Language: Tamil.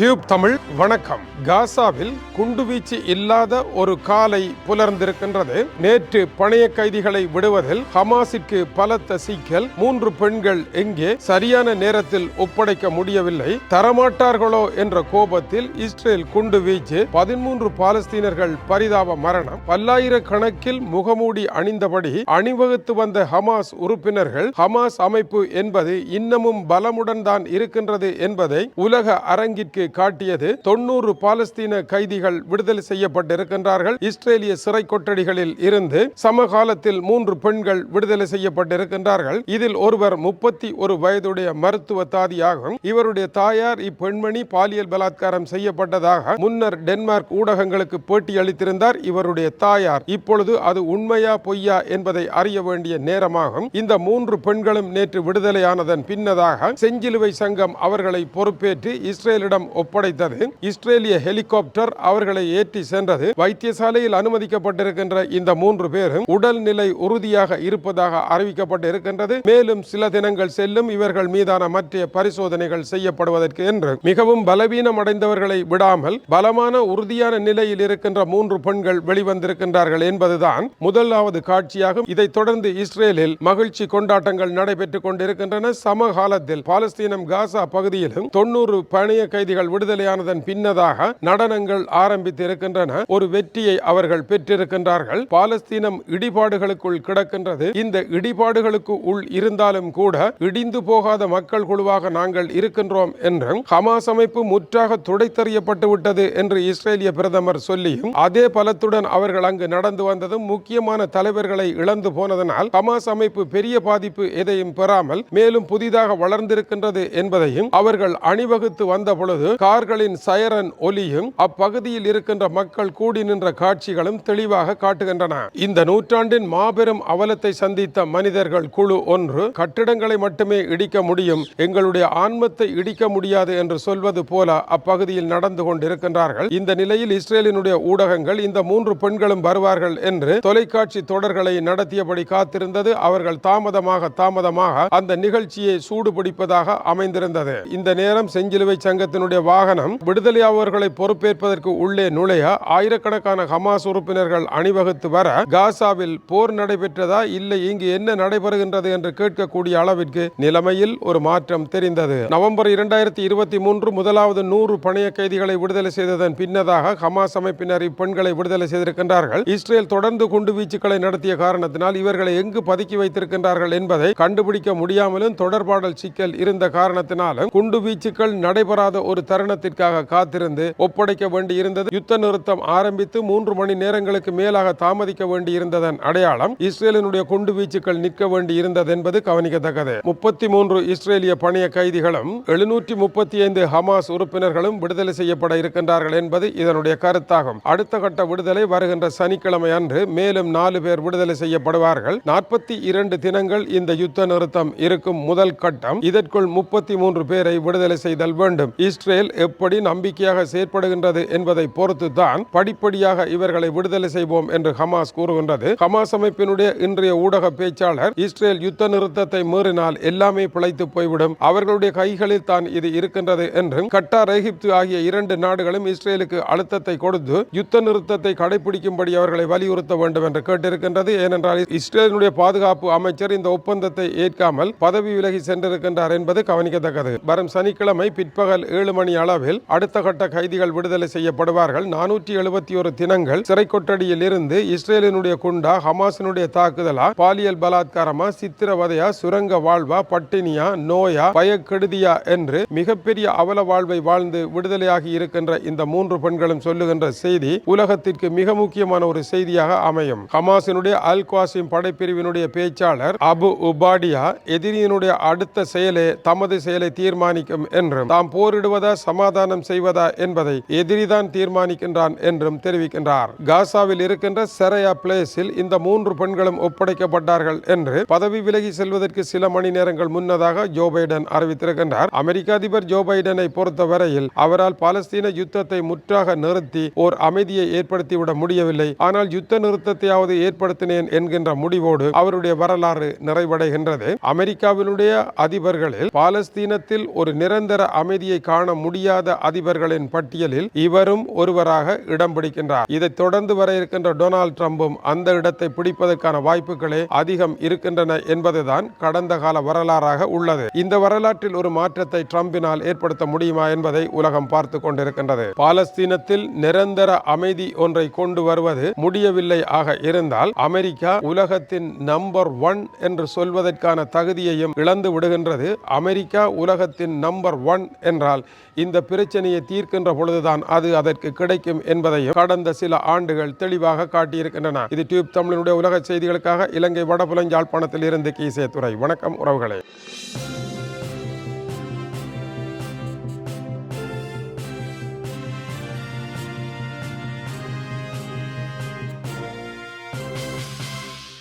டியூப் தமிழ் வணக்கம். காசாவில் குண்டுவீச்சு இல்லாத ஒரு காலை புலர்ந்திருக்கின்றது. நேற்று பணைய கைதிகளை விடுவதில் ஹமாஸிற்கு பலத்த சிக்கல். மூன்று பெண்கள் எங்கே சரியான நேரத்தில் ஒப்படைக்க முடியவில்லை. தரமாட்டார்களோ என்ற கோபத்தில் இஸ்ரேல் குண்டு வீச்சு பதிமூன்று பாலஸ்தீனர்கள் பரிதாப மரணம். பல்லாயிரக்கணக்கில் முகமூடி அணிந்தபடி அணிவகுத்து வந்த ஹமாஸ் உறுப்பினர்கள் ஹமாஸ் அமைப்பு என்பது இன்னமும் பலமுடன் தான் இருக்கின்றது என்பதை உலக அரங்கிற்கு காட்டியது தொன்னூறு பாலஸ்தீன கைதிகள் விடுதலை செய்யப்பட்டிருக்கின்றார்கள். இஸ்ரேலிய சிறை கொட்டடிகளில் இருந்து சமகாலத்தில் மூன்று பெண்கள் விடுதலை செய்யப்பட்டிருக்கின்றார்கள். இதில் ஒருவர் முப்பத்தி ஒரு வயதுடைய மருத்துவ தாதியாகும். இவருடைய தாயார் இப்பெண்மணி பாலியல் பலாத்காரம் செய்யப்பட்டதாக முன்னர் டென்மார்க் ஊடகங்களுக்கு பேட்டி அளித்திருந்தார். இவருடைய தாயார் இப்பொழுது அது உண்மையா பொய்யா என்பதை அறிய வேண்டிய நேரமாகும். இந்த மூன்று பெண்களும் நேற்று விடுதலையானதன் பின்னதாக செஞ்சிலுவை சங்கம் அவர்களை பொறுப்பேற்று இஸ்ரேலிடம் ஒப்படைத்தது. இஸ்ரேலிய ஹெலிகாப்டர் அவர்களை ஏற்றி சென்றது. வைத்தியசாலையில் அனுமதிக்கப்பட்டிருக்கின்ற இந்த மூன்று பேரும் உடல்நிலை உறுதியாக இருப்பதாக அறிவிக்கப்பட்டிருக்கின்றது. மேலும் சில தினங்கள் செல்லும் இவர்கள் மீதான மற்ற பரிசோதனைகள் செய்யப்படுவதற்கு என்று. மிகவும் பலவீனம் அடைந்தவர்களை விடாமல் பலமான உறுதியான நிலையில் இருக்கின்ற மூன்று பெண்கள் வெளிவந்திருக்கின்றார்கள் என்பதுதான் முதலாவது காட்சியாகும். இதைத் தொடர்ந்து இஸ்ரேலில் மகிழ்ச்சி கொண்டாட்டங்கள் நடைபெற்றுக் கொண்டிருக்கின்றன. சமகாலத்தில் பாலஸ்தீனம் காசா பகுதியிலும் தொண்ணூறு பணிய கைதிகள் விடுதலையானதன் பின்னதாக நடனங்கள் ஆரம்பித்து இருக்கின்றன ஒரு வெற்றியை அவர்கள் பெற்றிருக்கின்றார்கள். பாலஸ்தீனம் இடிபாடுகளுக்குள் கிடக்கின்றது. இந்த இடிபாடுகளுக்கு உள் இருந்தாலும் கூட இடிந்து போகாத மக்கள் குழுவாக நாங்கள் இருக்கின்றோம் என்றும் ஹமாஸ் அமைப்பு முற்றாக துடைத்தறியப்பட்டு விட்டது என்று இஸ்ரேலிய பிரதமர் சொல்லியும் அதே பலத்துடன் அவர்கள் அங்கு நடந்து வந்ததும் முக்கியமான தலைவர்களை இழந்து போனதனால் ஹமாஸ் அமைப்பு பெரிய பாதிப்பு எதையும் பெறாமல் மேலும் புதிதாக வளர்ந்திருக்கின்றது என்பதையும் அவர்கள் அணிவகுத்து வந்த பொழுது கார்களின் சயரன் ஒலியும் அப்பகுதியில் இருக்கின்ற மக்கள் கூடி நின்ற காட்சிகளும் தெளிவாக காட்டுகின்றன. இந்த நூற்றாண்டின் மாபெரும் அவலத்தை சந்தித்த மனிதர்கள் குழு ஒன்று கட்டிடங்களை மட்டுமே இடிக்க முடியும் எங்களுடைய ஆன்மத்தை இடிக்க முடியாது என்று சொல்வது போல அப்பகுதியில் நடந்து கொண்டிருக்கின்றார்கள். இந்த நிலையில் இஸ்ரேலினுடைய ஊடகங்கள் இந்த மூன்று பெண்களும் வருவார்கள் என்று தொலைக்காட்சி தொடர்களை நடத்தியபடி காத்திருந்தது. அவர்கள் தாமதமாக தாமதமாக அந்த நிகழ்ச்சியை சூடுபிடிப்பதாக அமைந்திருந்தது. இந்த நேரம் செஞ்சிலுவை சங்கத்தினுடைய வாகனம் விடுதலையாளர்களை பொறுப்பேற்பதற்கு உள்ளே நுழைய ஆயிரக்கணக்கான ஹமாஸ் உறுப்பினர்கள் அணிவகுத்து வர காசாவில் போர் நடைபெற்றதா இல்லை இங்கு என்ன நடைபெறுகின்றது என்று கேட்கக்கூடிய அளவிற்கு நிலைமையில் ஒரு மாற்றம் தெரிந்தது. நவம்பர் இரண்டாயிரத்தி இருபத்தி மூன்று முதலாவது நூறு பணைய கைதிகளை விடுதலை செய்ததன் பின்னதாக ஹமாஸ் அமைப்பினர் இப்பெண்களை விடுதலை செய்திருக்கின்றார்கள். இஸ்ரேல் தொடர்ந்து குண்டு வீச்சுக்களை நடத்திய காரணத்தினால் இவர்களை எங்கு பதுக்கி வைத்திருக்கின்றார்கள் என்பதை கண்டுபிடிக்க முடியாமலும் தொடர்பாடல் சிக்கல் இருந்த காரணத்தினாலும் குண்டு வீச்சுக்கள் நடைபெறாத ஒரு தருணத்திற்காக காத்திருந்து ஒப்படைக்க வேண்டியிருந்தது. யுத்த நிறுத்தம் ஆரம்பித்து மூன்று மணி நேரங்களுக்கு மேலாக தாமதிக்க வேண்டியிருந்ததன் அடையாளம் இஸ்ரேலினுடைய குண்டு வீச்சுக்கள் நிற்க வேண்டியிருந்தது என்பது கவனிக்கத்தக்கது. முப்பத்தி மூன்று இஸ்ரேலிய பணிய கைதிகளும் எழுநூற்றி முப்பத்தி ஐந்து ஹமாஸ் உறுப்பினர்களும் விடுதலை செய்யப்பட இருக்கின்றார்கள் என்பது இதனுடைய கருத்தாகும். அடுத்த கட்ட விடுதலை வருகின்ற சனிக்கிழமை அன்று மேலும் நாலு பேர் விடுதலை செய்யப்படுவார்கள். நாற்பத்தி இரண்டு தினங்கள் இந்த யுத்த நிறுத்தம் இருக்கும் முதல் கட்டம். இதற்குள் முப்பத்தி மூன்று பேரை விடுதலை செய்தல் வேண்டும். இஸ்ரேல் எப்படி நம்பிக்கையாக செயற்படுகின்றது என்பதை பொறுத்து தான் படிப்படியாக இவர்களை விடுதலை செய்வோம் என்று ஹமாஸ் கூறுகின்றது. ஹமாஸ் அமைப்பினுடைய இன்றைய ஊடக பேச்சாளர் இஸ்ரேல் யுத்த நிறுத்தத்தை மீறினால் எல்லாமே பிழைத்து போய்விடும். அவர்களுடைய கைகளில் தான் இது இருக்கின்றது என்றும் கட்டார் எகிப்து ஆகிய இரண்டு நாடுகளும் இஸ்ரேலுக்கு அழுத்தத்தை கொடுத்து யுத்த நிறுத்தத்தை கடைபிடிக்கும்படி அவர்களை வலியுறுத்த வேண்டும் என்று கேட்டிருக்கின்றது. ஏனென்றால் இஸ்ரேலினுடைய பாதுகாப்பு அமைச்சர் இந்த ஒப்பந்தத்தை ஏற்காமல் பதவி விலகி சென்றிருக்கின்றார் என்பது கவனிக்கத்தக்கது. வரும் சனிக்கிழமை பிற்பகல் ஏழு மணி மணி அளவில் அடுத்த கட்ட கைதிகள் விடுதலை செய்யப்படுவார்கள். நானூற்றி எழுபத்தி ஒரு தினங்கள் சிறை கொட்டடியில் இருந்து இஸ்ரேலினுடைய குண்டா ஹமாஸினுடைய தாக்குதலா பாலியல் பலாத்காரமா சித்திரவதையா சுரங்க வாழ்வா பட்டினியா நோயா பயக்கெடுதியா என்று மிகப்பெரிய அவல வாழ்வை வாழ்ந்து விடுதலையாகி இருக்கின்ற இந்த மூன்று பெண்களும் சொல்லுகின்ற செய்தி உலகத்திற்கு மிக முக்கியமான ஒரு செய்தியாக அமையும். ஹமாஸினுடைய அல் குவாசிம் படைப்பிரிவினுடைய பேச்சாளர் அபு உபாடியா எதிரியினுடைய அடுத்த செயலே தமது செயலை தீர்மானிக்கும் என்றும் தாம் போரிடுவதா சமாதானம் செய்வதா என்பதை எதிரிதான் தீர்மானிக்கின்றான் என்றும் தெரிவிக்கின்றார். காசாவில் இருக்கின்ற செரையா பிளேஸில் இந்த மூன்று பெண்களும் ஒப்படைக்கப்பட்டார்கள் என்று பதவி விலகி செல்வதற்கு சில மணி நேரங்கள் முன்னதாக ஜோ பைடன் அறிவித்திருக்கின்றார். அமெரிக்க அதிபர் ஜோ பைடனை பொறுத்தவரையில் அவரால் பாலஸ்தீன யுத்தத்தை முற்றாக நிறுத்தி ஓர் அமைதியை ஏற்படுத்திவிட முடியவில்லை. ஆனால் யுத்த நிறுத்தத்தையாவது ஏற்படுத்தினேன் என்கின்ற முடிவோடு அவருடைய வரலாறு நிறைவடைகின்றது. அமெரிக்காவினுடைய அதிபர்களில் பாலஸ்தீனத்தில் ஒரு நிரந்தர அமைதியை காண முடியாத அதிபர்களின் பட்டியலில் இவரும் ஒருவராக இடம் பிடிக்கின்றார். இதைத் தொடர்ந்து வர இருக்கின்ற டொனால்ட் ட்ரம்பும் அந்த இடத்தை பிடிப்பதற்கான வாய்ப்புகளே அதிகம் இருக்கின்றன என்பதுதான் கடந்த கால வரலாறாக உள்ளது. இந்த வரலாற்றில் ஒரு மாற்றத்தை ட்ரம்பினால் ஏற்படுத்த முடியுமா என்பதை உலகம் பார்த்து கொண்டிருக்கின்றது. பாலஸ்தீனத்தில் நிரந்தர அமைதி ஒன்றை கொண்டு வருவது முடியவில்லை ஆக இருந்தால் அமெரிக்கா உலகத்தின் நம்பர் ஒன் என்று சொல்வதற்கான தகுதியையும் இழந்து விடுகின்றது. அமெரிக்கா உலகத்தின் நம்பர் ஒன் என்றால் இந்த பிரச்சனையை தீர்க்கின்ற பொழுதுதான் அது அதற்கு கிடைக்கும் என்பதையும் கடந்த சில ஆண்டுகள் தெளிவாக காட்டியிருக்கின்றன. இது டியூப் தமிழனுடைய உலக செய்திகளுக்காக இலங்கை வடபுலஞ்சாழ்ப்பாணத்தில் இருந்து கீசே துறை வணக்கம் உறவுகளே.